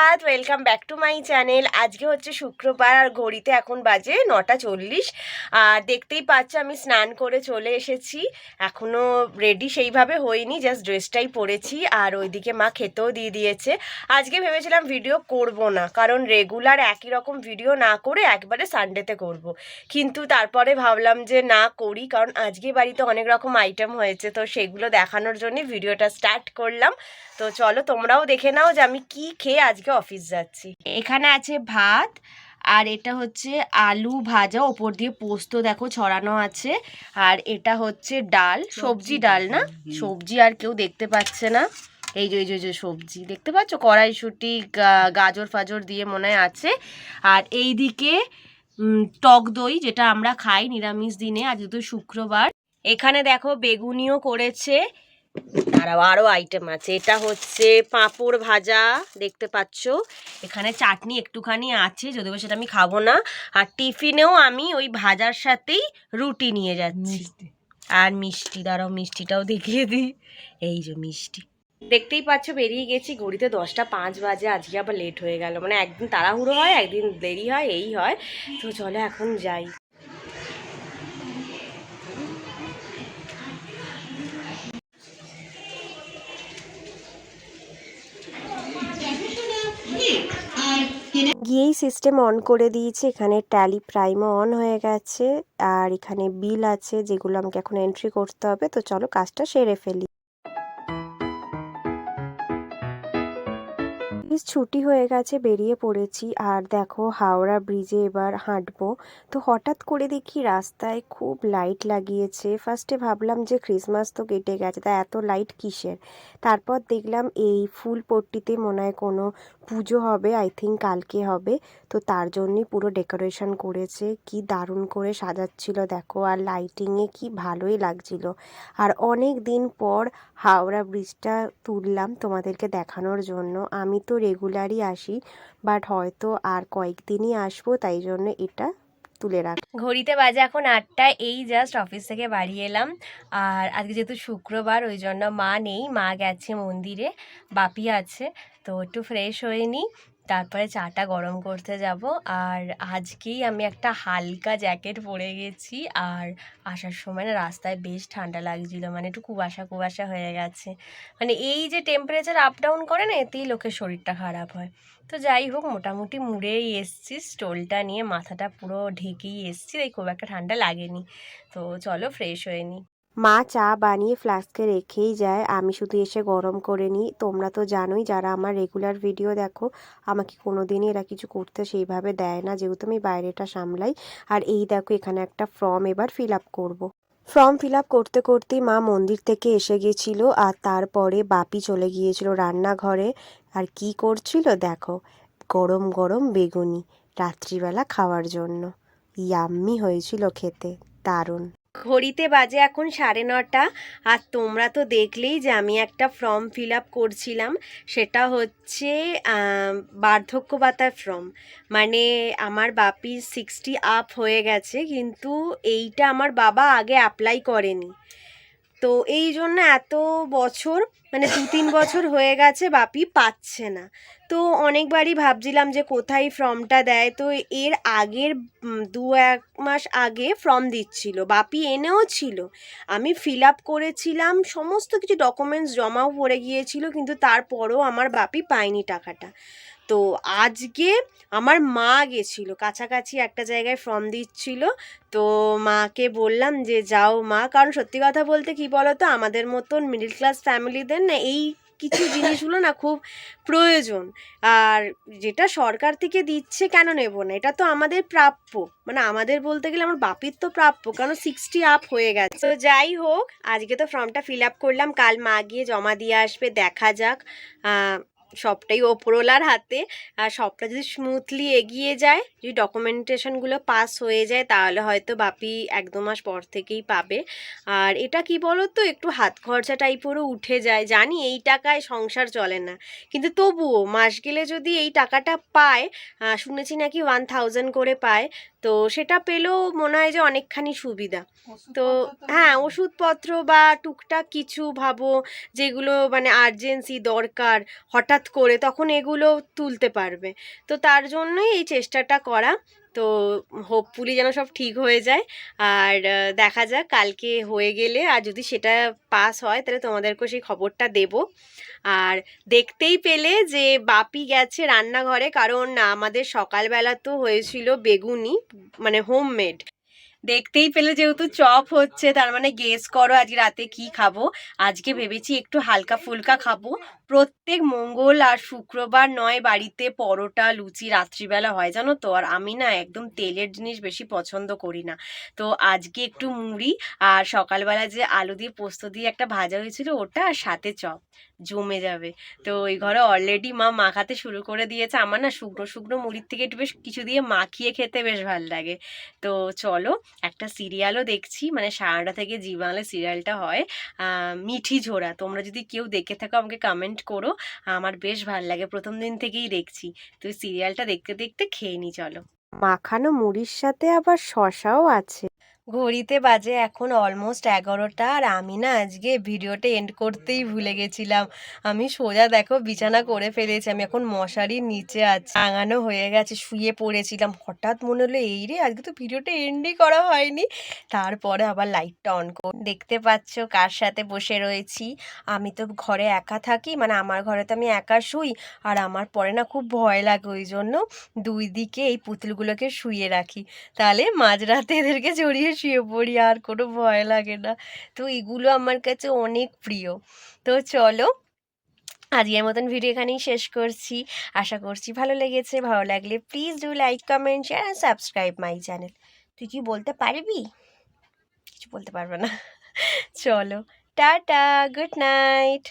সুপ্রভাত welcome back to my channel আজকে হচ্ছে শুক্রবার আর ঘড়িতে এখন বাজে নটা চল্লিশ। আর দেখতেই পাচ্ছ আমি স্নান করে চলে এসেছি। এখনও রেডি সেইভাবে হইনি জাস্ট ড্রেসটাই পরেছি। আর ওইদিকে মা খেতেও দিয়ে দিয়েছে। আজকে ভেবেছিলাম ভিডিও করব না, কারণ রেগুলার একই রকম ভিডিও না করে একবারে সানডেতে করব। কিন্তু তারপরে ভাবলাম যে না করি, কারণ আজকে বাড়িতে অনেক রকম আইটেম হয়েছে, তো সেগুলো দেখানোর জন্য ভিডিওটা স্টার্ট করলাম। তো চলো তোমরাও দেখে নাও যে আমি কি খেয়ে আজকে অফিস যাচ্ছি। এখানে আছে ভাত আর এটা হচ্ছে আলু ভাজা ওপর দিয়ে পোস্ত দেখো ছড়ানো আছে আর এটা হচ্ছে ডাল সবজি ডাল না? সবজি আর কেউ দেখতে পাচ্ছে না। এই যে এই যে সবজি দেখতে পাচ্ছ? কড়াইশুটি গাজর ফাজর দিয়ে মনে হয় আছে। আর এইদিকে উম, টক দই যেটা আমরা খাই নিরামিষ দিনে আজ যেহেতু শুক্রবার। এখানে দেখো বেগুনিও করেছে দাঁড়াও আরও আইটেম আছে। এটা হচ্ছে পাঁপড় ভাজা দেখতে পাচ্ছ? এখানে চাটনি একটুখানি আছে যদিও সেটা আমি খাব না। আর টিফিনেও আমি ওই ভাজার সাথেই রুটি নিয়ে যাচ্ছি। আর মিষ্টি দাঁড়াও মিষ্টিটাও দেখিয়ে দিই। এই যে মিষ্টি। দেখতেই পাচ্ছ বেরিয়ে গেছি ঘড়িতে দশটা পাঁচ বাজে আজকে আবার লেট হয়ে গেল। মানে একদিন তাড়াহুড়ো হয় একদিন দেরি হয় এই হয়। তো চলো এখন যাই। গিয়েই সিস্টেম অন করে দিয়েছি। এখানে ট্যালি প্রাইমও অন হয়ে গেছে। আর এখানে বিল আছে, যেগুলো আমাকে এখন এন্ট্রি করতে হবে। তো চলো কাজটা সেরে ফেলি। অফিস ছুটি হয়ে গেছে, বেরিয়ে পড়েছি। আর দেখো, হাওড়া ব্রিজে এবার হাঁটবো। তো হঠাৎ করে দেখি রাস্তায় খুব লাইট লাগিয়েছে। ফার্স্টে ভাবলাম যে ক্রিসমাস তো কেটে গেছে, তা এত লাইট কিসের? তারপর দেখলাম এই ফুল পট্টিতে মনে হয় কোনো পুজো হবে আই থিঙ্ক কালকে হবে। তো তার জন্যই পুরো ডেকোরেশন করেছে, কি দারুণ করে সাজাচ্ছিল, দেখো। আর লাইটিংয়ে কি ভালোই লাগছিল। আর অনেক দিন পর হাওড়া ব্রিজটা তুললাম তোমাদেরকে দেখানোর জন্য। আমি তো রেগুলারই আসি বাট হয়তো আর কয়েকদিনই আসব, তাই জন্য এটা তুলে রাখ ঘড়িতে বাজে এখন আটটা, এই জাস্ট অফিস থেকে বাড়ি এলাম। আর আজকে যেহেতু শুক্রবার, ওই জন্য মা নেই, মা গেছে মন্দিরে, বাপি আছে। তো একটু ফ্রেশ হয়ে নিই। তারপরে চাটা গরম করতে যাব। আর আজকেই আমি একটা হালকা জ্যাকেট পরে গেছি। আর আসার সময় না রাস্তায় বেশ ঠান্ডা লাগছিল। মানে একটু কুয়াশা কুয়াশা হয়ে গেছে। মানে এই যে টেম্পারেচার আপ ডাউন করে না, এতেই লোকের শরীরটা খারাপ হয়। তো যাই হোক, মোটামুটি মুড়েই এসছি। স্টোলটা নিয়ে মাথাটা পুরো ঢেকেই এসছি। তাই খুব একটা ঠান্ডা লাগেনি। তো চলো ফ্রেশ হয়ে নিই। মা চা বানিয়ে ফ্লাস্কে রেখেই যায়। আমি শুধু এসে গরম করে নিই। তোমরা তো জানোই, যারা আমার রেগুলার ভিডিও দেখো, আমাকে কোনো দিনই এরা কিছু করতে সেইভাবে দেয় না। যেহেতু আমি বাইরেটা সামলাই, আর এই দেখো এখানে একটা ফর্ম এবার ফিল আপ করব। ফর্ম ফিল আপ করতে করতেই মা মন্দির থেকে এসে গেছিল, আর তারপরে বাপি চলে গিয়েছিল রান্নাঘরে। আর কি করছিল দেখো, গরম গরম বেগুনি, রাত্রিবেলা খাওয়ার জন্য। ইয়াম্মি হয়েছিল খেতে, দারুণ। ঘড়িতে বাজে এখন সাড়ে নটা, আর তোমরা তো দেখলেই যে আমি একটা ফর্ম ফিল আপ করছিলাম। সেটা হচ্ছে বার্ধক্য ভাতার ফর্ম। মানে আমার বাপির সিক্সটি আপ হয়ে গেছে, কিন্তু এইটা আমার বাবা আগে অ্যাপ্লাই করেনি। তো এই জন্য এত বছর মানে দু তিন বছর হয়ে গেছে বাপি পাচ্ছে না। তো অনেকবারই ভাবছিলাম যে কোথায় ফর্মটা দেয়, তো এর আগের দু এক মাস আগে ফর্ম দিচ্ছিল, বাপি এনেও ছিল। আমি ফিল আপ করেছিলাম, সমস্ত কিছু ডকুমেন্টস জমাও পড়ে গিয়েছিল, কিন্তু তারপরও আমার বাপি পায়নি টাকাটা। তো আজকে আমার মা গেছিল। কাছাকাছি একটা জায়গায় ফর্ম দিচ্ছিল। তো মাকে বললাম যে, যাও মা। কারণ সত্যি কথা বলতে কি বলতো, আমাদের মতন মিডিল ক্লাস ফ্যামিলিদের না এই কিছু জিনিসগুলো না খুব প্রয়োজন। আর যেটা সরকার থেকে দিচ্ছে কেন নেব না? এটা তো আমাদের প্রাপ্য। মানে আমাদের বলতে গেলে আমার বাপির তো প্রাপ্য, কারণ সিক্সটি আপ হয়ে গেছে। তো যাই হোক, আজকে তো ফর্মটা ফিল আপ করলাম। কাল মা গিয়ে জমা দিয়ে আসবে, দেখা যাক। সবটাই ওপরওয়ালার হাতে। আর সবটা যদি স্মুথলি এগিয়ে যায়, যদি ডকুমেন্টেশনগুলো পাস হয়ে যায়, তাহলে হয়তো বাপি এক দু মাস পর থেকেই পাবে। আর এটা কি বলো তো একটু হাত খরচা টাইপেরও উঠে যায়। জানি এই টাকায় সংসার চলে না। কিন্তু তবুও মাস গেলে যদি এই টাকাটা পায় শুনেছি নাকি ওয়ান থাউজেন্ড করে পায় তো সেটা পেলেও মনে হয় যে অনেকখানি সুবিধা। তো হ্যাঁ ওষুধপত্র বা টুকটাক কিছু ভাবো যেগুলো মানে আর্জেন্সি দরকার হঠাৎ করে তখন এগুলো তুলতে পারবে। তো তার জন্যই এই চেষ্টাটা করা। তো হোপফুলি যেন সব ঠিক হয়ে যায়। আর দেখা যাক, কালকে হয়ে গেলে আর যদি সেটা পাস হয়, তাহলে তোমাদেরকেও সেই খবরটা দেব। আর দেখতেই পেলে যে বাপি গেছে রান্নাঘরে, কারণ আমাদের সকালবেলা তো হয়েছিল বেগুনি মানে হোমমেড দেখতেই পেলে যেহেতু চপ হচ্ছে, তার মানে গেস করো আজকে রাতে কি খাব। আজকে ভেবেছি একটু হালকা ফুলকা খাব। প্রত্যেক মঙ্গল আর শুক্রবার নয় বাড়িতে পরোটা, লুচি রাত্রিবেলা হয়, জানো তো? আর আমি না একদম তেলের জিনিস বেশি পছন্দ করি না। তো আজকে একটু মুড়ি আর সকালবেলা যে আলু দিয়ে পোস্ত দিয়ে একটা ভাজা হয়েছিল ওটা আর সাথে চপ, জমে যাবে। তো এই ঘরে অলরেডি মা মাখাতে শুরু করে দিয়েছে। আমার না শুকনো শুকনো মুড়ির থেকে একটু বেশ কিছু দিয়ে মাখিয়ে খেতে বেশ ভালো লাগে। তো চলো একটা সিরিয়ালও দেখছি মানে সারাটা থেকে জি সিরিয়ালটা হয় মিঠি ঝোড়া তোমরা যদি কেউ দেখে থাকো আমাকে কমেন্ট করো। আমার বেশ ভালো লাগে, প্রথম দিন থেকেই দেখছি। তুই সিরিয়ালটা দেখতে দেখতে খেয়ে নি, চলো। মাখানো মুড়ির সাথে আবার শশাও আছে। ঘড়িতে বাজে এখন অলমোস্ট এগারোটা আর আমি না আজকে ভিডিওটা এন্ড করতেই ভুলে গেছিলাম। আমি সোজা দেখো বিছানা করে ফেলেছি, আমি এখন মশারির নিচে আছি। টাঙানো হয়ে গেছে, শুয়ে পড়েছিলাম। হঠাৎ মনে হলো, এই রে, আজকে তো ভিডিওটা এন্ডই করা হয়নি। তারপরে আবার লাইটটা অন কর দেখতে পাচ্ছ কার সাথে বসে রয়েছি। আমি তো ঘরে একা থাকি মানে আমার ঘরে তো আমি একা শুই, আর আমার পরে না খুব ভয় লাগে ওই জন্য দুই দিকে এই পুতুলগুলোকে শুয়ে রাখি। তাহলে মাঝরাতে এদেরকে জড়িয়ে শুয়ে পড়ি, আর কোনো ভয় লাগে না। তো এগুলো আমার কাছে অনেক প্রিয়। তো চলো, আজকের মতন ভিডিও এখানেই শেষ করছি। আশা করছি ভালো লেগেছে। ভালো লাগলে please do like comment share and subscribe my channel তুই কি বলতে পারবি? কিছু বলতে পারবে না। চলো, টাটা গুড নাইট